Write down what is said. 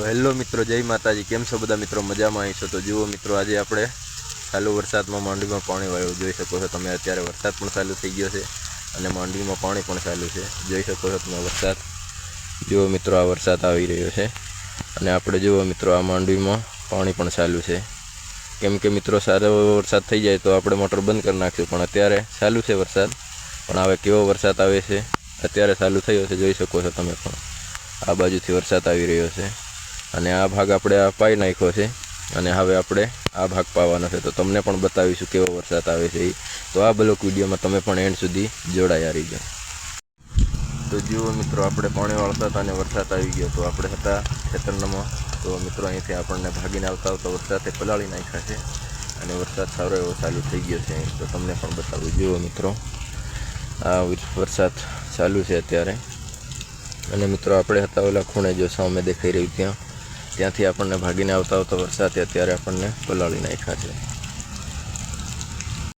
Hello મિત્રો, જય માતાજી. કેમ છો બધા મિત્રો? મજામાં આવી છો તો જુઓ મિત્રો, આજે આપણે ચાલુ વરસાદમાં માંડવીમાં પાણી વાળ્યું જોઈ શકો છો તમે. અત્યારે વરસાદ પણ ચાલુ થઈ ગયો છે અને માંડવીમાં પાણી પણ ચાલુ છે. જોઈ શકો છો તમે વરસાદ. જુઓ મિત્રો, આ વરસાદ આવી રહ્યો છે અને આપણે જુઓ મિત્રો, આ માંડવીમાં પાણી પણ ચાલુ છે. કેમ કે મિત્રો, સારો વરસાદ થઈ જાય તો આપણે મોટર બંધ કરી નાખીશું, પણ અત્યારે ચાલુ છે વરસાદ. પણ હવે કેવો વરસાદ આવે છે? અત્યારે ચાલુ થયો છે, જોઈ શકો છો તમે પણ. આ બાજુથી વરસાદ આવી રહ્યો છે. અને આ ભાગ આપણે આ પાઈ નાખ્યો છે અને હવે આપણે આ ભાગ પાવાનો છે. તો તમને પણ બતાવીશું કેવો વરસાદ આવે છે એ તો આ બ્લોક વિડીયોમાં તમે પણ એન્ડ સુધી જોડાયા રહીજો. તો જુઓ મિત્રો, આપણે પાણી વાળતા હતા અને વરસાદ આવી ગયો. તો આપણે હતા ખેતરનામાં. તો મિત્રો, અહીંથી આપણને ભાગીને આવતા આવતા વરસાદે પલાળી નાખ્યા છે અને વરસાદ સારો એવો ચાલુ થઈ ગયો છે. તો તમને પણ બતાવું. જુઓ મિત્રો, આ વરસાદ ચાલુ છે અત્યારે. અને મિત્રો, આપણે હતા ઓલા ખૂણે, જો સામે દેખાઈ રહ્યું ત્યાં. ત્યાંથી આપણને ભાગીને આવતા આવતા વરસાદે અત્યારે આપણને પલાળી નાખ્યા છે.